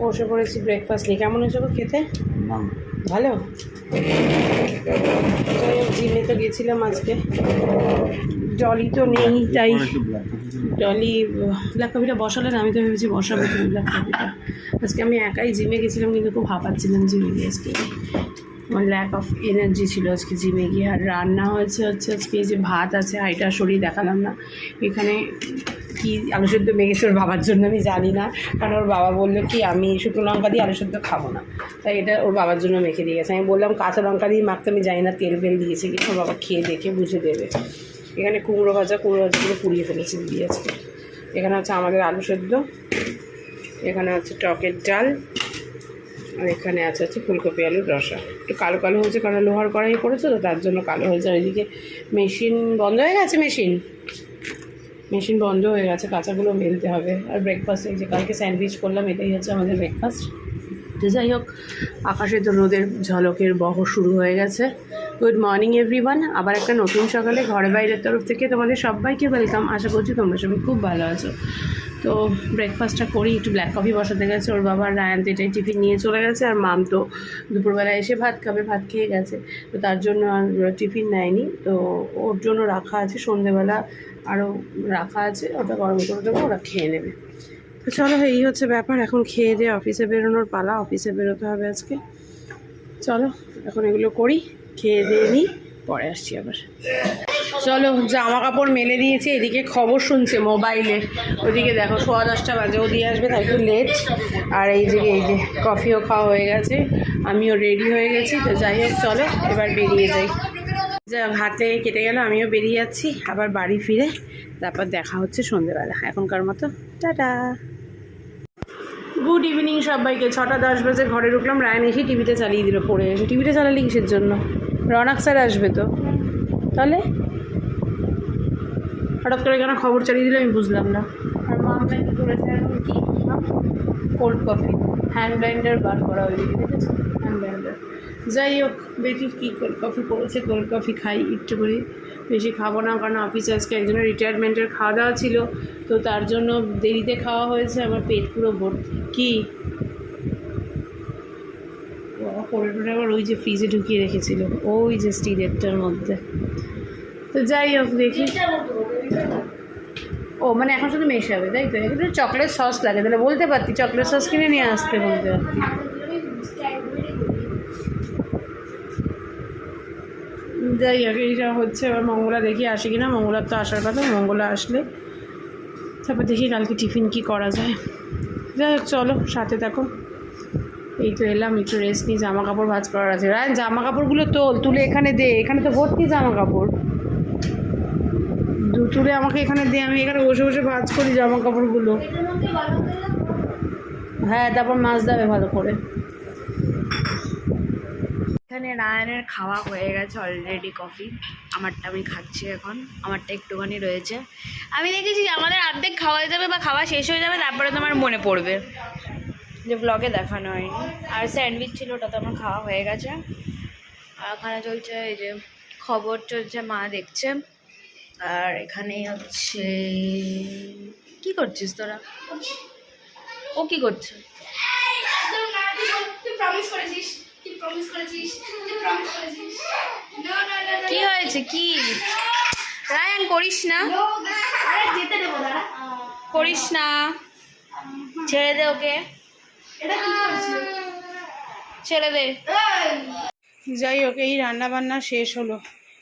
বসে পড়েছি ব্রেকফাস্ট নিয়ে। কেমন হয়েছে খেতে? ভালো? জিমে তো গেছিলাম আজকে। জলই তো নেই তাই জলই ব্ল্যাক কফিটা বসালে না আমি তো ভেবেছি বসাবো তুমি ব্ল্যাক কফিটা আজকে আমি একাই জিমে গেছিলাম কিন্তু খুব হাঁপাচ্ছিলাম জিমে গিয়ে আজকে। আমার ল্যাক অফ এনার্জি ছিল আজকে জিমে গিয়ে। আর রান্না হয়েছে হচ্ছে আজকে যে ভাত আছে হাইটা শরীর দেখালাম না। এখানে কি আলু সেদ্ধ মেখেছে ওর বাবার জন্য আমি জানি না। কারণ ওর বাবা বলল কি, আমি শুকনো লঙ্কা দিয়ে আলু সেদ্ধ খাব না। তাই এটা ওর বাবার জন্য মেখে দিয়ে গেছে আমি বললাম, কাঁচা লঙ্কা দিয়ে মাখতে আমি জানি না, তেল ফেল দিয়েছে কি ওর বাবা খেয়ে দেখে বুঝে দেবে। এখানে কুমড়ো ভাজা, কুমড়ো ভাজাগুলো পুড়িয়ে ফেলেছে আজকে। এখানে হচ্ছে আমাদের আলু সেদ্ধ। এখানে হচ্ছে টকের ডাল। আর এখানে আছে হচ্ছে ফুলকপি আলুর রসা। একটু কালো কালো হয়েছে, কারণ লোহার কড়াই পড়েছে তো, তার জন্য কালো হয়েছে। এদিকে মেশিন বন্ধ হয়ে গেছে মেশিন? মেশিন বন্ধ হয়ে গেছে, কাঁচাগুলো মেলতে হবে। আর ব্রেকফাস্ট এই যে কালকে স্যান্ডউইচ করলাম, এটাই হচ্ছে আমাদের ব্রেকফাস্ট যাই হোক, আকাশে তো রোদের ঝলকের বহ শুরু হয়ে গেছে। গুড মর্নিং এভরিওয়ান আবার একটা নতুন সকালে ঘরে বাইরের তরফ থেকে তোমাদের সবাইকে ওয়েলকাম আশা করছি তোমরা সবাই খুব ভালো আছো। তো ব্রেকফাস্টটা করি, একটু ব্ল্যাক কফি বসাতে গেছে। ওর বাবা রায়ান তো এটাই টিফিন নিয়ে চলে গেছে, আর মাম তো দুপুরবেলা এসে ভাত খাবে, ভাত খেয়ে গেছে। তো তার জন্য আর টিফিন নেয়নি। তো ওর জন্য রাখা আছে, সন্ধেবেলা আরও রাখা আছে। ওটা গরম করে দেবো, ওরা খেয়ে নেবে। তো চলো, এই হচ্ছে ব্যাপার। এখন খেয়ে দিয়ে অফিসে বেরোনোর পালা অফিসে বেরোতে হবে আজকে। চলো, এখন এগুলো করি। খেয়ে দিয়ে নিই পরে আসছি আবার। চলো, জামা কাপড় মেলে দিয়েছি, এদিকে খবর শুনছে মোবাইলে। ওদিকে দেখো, সোয়া দশটা বাজে, ও দিয়ে আসবে, তাই একটু লেট আর এই যে এই যে কফিও খাওয়া হয়ে গেছে, আমিও রেডি হয়ে গেছি, তো যাই হোক, চলো, এবার বেরিয়ে যাই। যা হাতে কেটে গেল, আমিও বেরিয়ে যাচ্ছি, আবার বাড়ি ফিরে, তারপর দেখা হচ্ছে সন্ধেবেলা। এখনকার মতো, টাটা। গুড ইভিনিং সবাইকে, ছটা দশ বাজে, ঘরে ঢুকলাম, রায়ন এসে টিভিটা চালিয়ে দিল, পড়ে এসে। টিভিটা চালালি কিসের জন্য? রনাক স্যার আসবে তো। তাহলে? হঠাৎ করে কেন খবর চালিয়ে দিল আমি বুঝলাম না। আর মা আমরা কী করেছে এখন কি? কোল্ড কফি হ্যান্ড ব্লাইন্ডার বার করা হয়ে দেখেছ? হ্যান্ড ব্লাইন্ডার যাই হোক দেখি কী কোল্ড কফি করেছে কোল্ড কফি খাই একটু করে বেশি খাব না কারণ অফিসে আজকে একজনের রিটায়ারমেন্টের খাওয়া দাওয়া ছিল তো তার জন্য দেরিতে খাওয়া হয়েছে আমার পেট পুরো ভর্তি। কী? বাবা পরে টরে আবার ওই যে ফ্রিজে ঢুকিয়ে রেখেছিল। ওই যে স্টিলেরটার মধ্যে। তো যাই হোক, দেখি। ও মানে এখন শুধু মেশাবে, তাই তো? এখানে চকলেট সস লাগে, তাহলে বলতে পারতি চকলেট সস কিনে নিয়ে আসতে বলতে পারতি। যাই হোক এইটা হচ্ছে, এবার মঙ্গলা দেখি আসে কিনা। মঙ্গলার তো আসার কথা, মঙ্গলা আসলে। তারপর দেখি কালকে টিফিন কি করা যায়। যাই হোক, চলো, সাথে থাকো। এই তো এলাম, একটু রেস্ট নিই জামা কাপড় ভাজ করার আছে। রায়ন জামা কাপড়গুলো তোল, তুলে এখানে দে, এখানে তো ভর্তি জামা কাপড় দু তুলে আমাকে এখানে দে, আমি এখানে বসে বসে ভাজ করি জামা কাপড়গুলো হ্যাঁ তারপর মাছ দেবে ভালো করে। এখানে রায়নের খাওয়া হয়ে গেছে অলরেডি কফি আমারটা আমি খাচ্ছি এখন, আমারটা একটুখানি রয়েছে। আমি দেখেছি আমাদের অর্ধেক খাওয়া যাবে বা খাওয়া শেষ হয়ে যাবে, তারপরে তোমার মনে পড়বে। যে ব্লগে দেখানো হয়নি। আর স্যান্ডউইচ ছিল, ওটা তো আমার খাওয়া হয়ে গেছে। আর ওখানে চলছে এই যে, খবর চলছে, মা দেখছে। আর এখানে হচ্ছে, কি করছিস তোরা? ও কি করছে? কি হয়েছে? কি? রায়ান, করিস না? করিস না। ছেড়ে দে ওকে। ছেড়ে দে। যাই হোক এই রান্না বান্না শেষ হলো।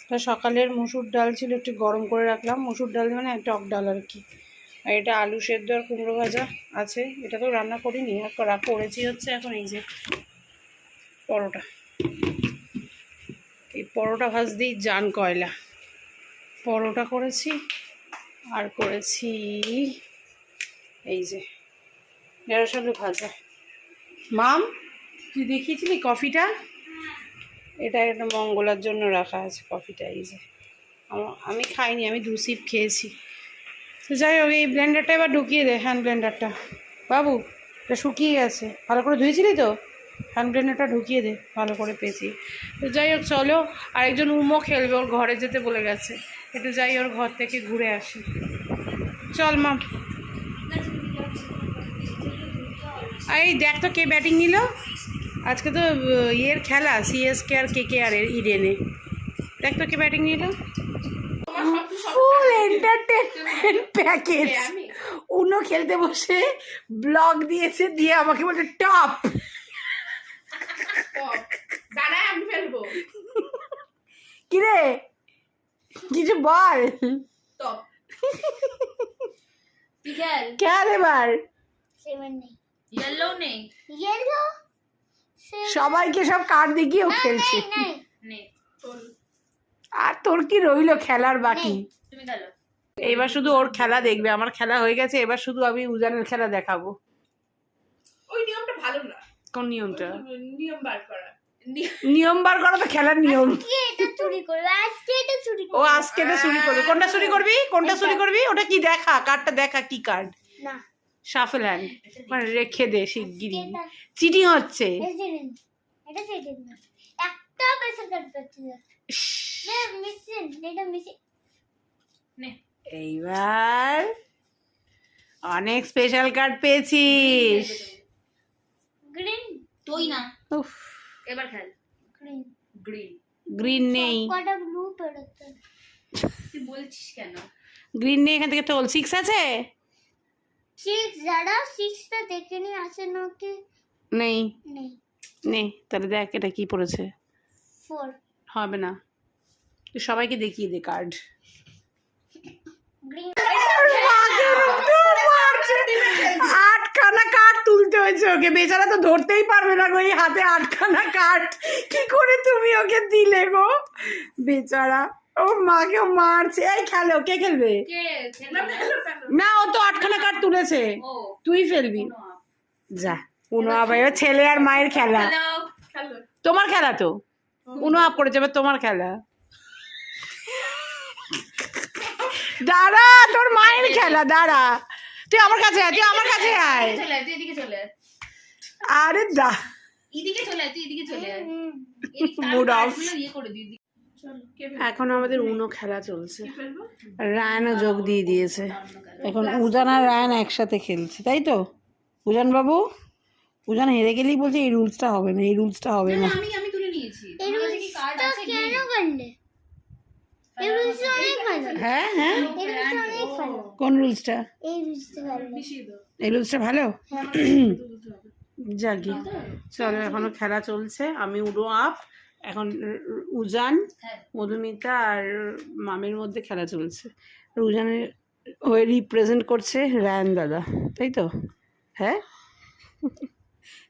তা সকালের মুসুর ডাল ছিল একটু গরম করে রাখলাম। মুসুর ডাল মানে টক ডাল আর কি। আর এটা আলু সেদ্ধ আর কুমড়ো ভাজা আছে। এটা তো রান্না করিনি আর করা করেছি হচ্ছে এখন এই যে পরোটা। এই পরোটা ভাজ দিই জান কয়লা। পরোটা করেছি আর করেছি এই যে ঢেঁড়স আলু ভাজা। মাম, তুই দেখিয়েছিলি কফিটা? এটা একটা মঙ্গলার জন্য রাখা আছে কফিটা, এই যে। আমা- খাইনি, আমি দু সিপ খেয়েছি। তো যাই হোক, এই ব্লেন্ডারটা এবার ঢুকিয়ে দে হ্যান্ড ব্লেন্ডারটা বাবু, এটা শুকিয়ে গেছে। ভালো করে ধুয়েছিলি তো? হ্যান্ড ব্লেন্ডারটা ঢুকিয়ে দে, ভালো করে পেয়েছি তো যাই হোক, চলো, আরেকজন উমো খেলবে, ওর ঘরে যেতে বলে গেছে। একটু যাই, ওর ঘর থেকে ঘুরে আসি। চল, মাম। এই দেখ তো কে ব্যাটিং নিল। আজকে তো ইয়ের খেলা সিএসকে আর কে কে আর এর ইডেনে। দেখ তো কে ব্যাটিং নিল। ফুল এন্টারটেনমেন্ট প্যাকেজ উনো খেলতে বসে ব্লগ দিয়েছে দিয়ে আমাকে বলছে টপ কিরে? কিছু বল। টপ খেল এবার। সেভেন নেই। ইয়েলো নেই। ইয়েলো সবাইকে সব কার্ড দেখিয়েও খেলছে। আর তোর কি রইল খেলার বাকি? এবার শুধু ওর খেলা দেখবে আমার খেলা হয়ে গেছে এবার শুধু আমি উজানের খেলা দেখাবো। ওই নিয়মটা ভালো না। কোন নিয়মটা? নিয়ম বার করা। নিয়ম বার করা তো খেলার নিয়ম। ও আজকে এটা চুরি করবি। কোনটা চুরি করবি? কোনটা চুরি করবি? ওটা কি দেখা? কার্ডটা দেখা কি কার্ড? না। শাফেল হ্যান্ড মানে রেখে দে শিগগিরি চিটিং হচ্ছে। এইবার অনেক স্পেশাল কার্ড পেয়েছিস। গ্রিন। তুই না। উফ। এবার খেল। গ্রিন। গ্রিন। গ্রিন নেই। কটা ব্লু পেড়তে তুই বলছিস কেন? গ্রিন নেই এখান থেকে তোল সিক্স আছে? সিক্স যারা সিক্সটা দেখে নি আছে নাকি নেই। নেই। নেই। তাহলে দেখ এটা কি পড়েছে। ফোর। হবে না। তুই সবাইকে দেখিয়ে দে কার্ড। গ্রিন। আটখানা কাঠ তুলতে হয়েছে ওকে। বেচারা তো ধরতেই পারবে না গো এই হাতে আটখানা কাঠ কি করে তুমি ওকে দিলে গো? বেচারা। ও মাকে মারছে। এই খেলো কে খেলবে? না ও তো আটখানা কাঠ তুলেছে। তুই ফেলবি। যা উনো আবার এবার ছেলে আর মায়ের খেলা। তোমার খেলা তো? উনো আপ করে যাবে তোমার খেলা। দাঁড়া তোর মায়ের খেলা দাঁড়া। তুই আমার কাছে আয় তুই আমার কাছে আয়। আরে দা। এদিকে চলে আয়, তুই এদিকে চলে আয়। হুম। এখন আমাদের উনো খেলা চলছে। রায়নও যোগ দিয়ে দিয়েছে। এখন উজান আর রায়ন একসাথে খেলছে তাই তো? উজান বাবু উজান হেরে গেলেই বলছে এই রুলসটা হবে না এই রুলসটা হবে না আমি আমি তুলে নিয়েছি। এই আমার কাছে কি কার্ড রুলসটা আছে কেন করলে এই রুলসটা অনেক ভালো। হ্যাঁ। হ্যাঁ এই রুলসটা অনেক ভালো। কোন রুলসটা? এই রুলসটা ভালো। ভালো? হ্যাঁ। যাকি চলো এখনও খেলা চলছে। আমি উডো আপ। উজান হ্যাঁ। মধুমিতা আর মামির মধ্যে খেলা চলছে। আর উজানের হয়ে রিপ্রেজেন্ট করছে রায়ন দাদা তাই তো? হ্যাঁ?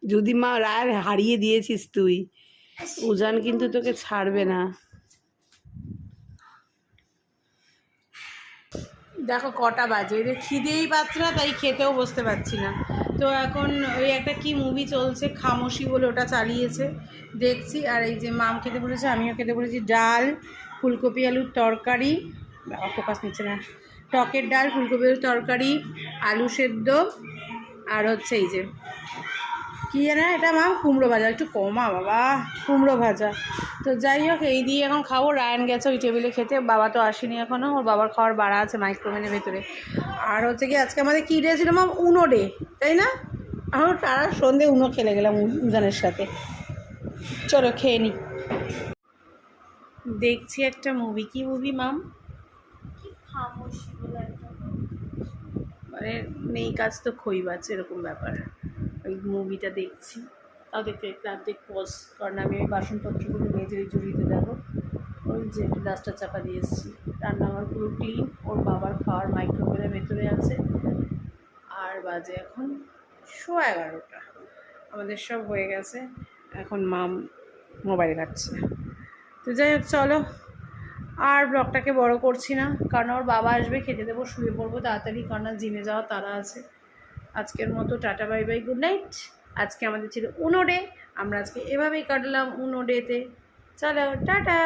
যদি মা রায় হারিয়ে দিয়েছিস তুই উজান কিন্তু তোকে ছাড়বে না। দেখো কটা বাজে এদের খিদেই পাচ্ছে না তাই খেতেও বসতে পারছি না। তো এখন ওই একটা কি মুভি চলছে, খামোশি বলে ওটা চালিয়েছে। দেখছি, আর এই যে মাম খেতে বলেছে, আমিও খেতে বলেছি, ডাল, ফুলকপি আলুর তরকারি ফোকাস নিচ্ছে না। টকের ডাল, ফুলকপি আলুর তরকারি, আলু সেদ্ধ, আর হচ্ছে এই যে কি জানা এটা মা কুমড়ো ভাজা একটু কমা বাবা কুমড়ো ভাজা। তো যাই হোক এই দিয়ে এখন খাব। রায়ন গেছে ওই টেবিলে খেতে বাবা তো আসেনি এখনও ওর বাবার খাওয়ার বাড়া আছে মাইক্রোওভেনের ভেতরে। আর হচ্ছে কি আজকে আমাদের কী ডে ছিল মাম উনো ডে তাই না? আমরা তারা সন্ধে উনো খেলে গেলাম উজানের সাথে। চলো খেয়ে নি। দেখছি একটা মুভি কি মুভি মাম মানে নেই কাজ তো খই এরকম ব্যাপার। ওই মুভিটা দেখছি। তাও দেখতে দেখতে পজ কারণ আমি ওই বাসনপত্রগুলো মেজে ওই দেখো ওই যে ডাস্টার চাপা দিয়ে এসেছি। রান্না আমার পুরো ক্লিন ওর বাবার খাওয়ার মাইক্রোওভেনের ভেতরে আছে। আর বাজে এখন শো এগারোটা। আমাদের সব হয়ে গেছে। এখন মাম মোবাইল ঘাটছে তো যাই হোক, চলো। আর ব্লগটাকে বড় করছি না, কারণ ওর বাবা আসবে, খেতে দেবো, শুয়ে পড়ব তাড়াতাড়ি কারণ জিমে যাওয়া তারা আছে। আজকের মতো tata, bye bye good night আজকে আমাদের ছিল উনো ডে আমরা আজকে এভাবেই কাটলাম উনো ডেতে চলো, টাটা।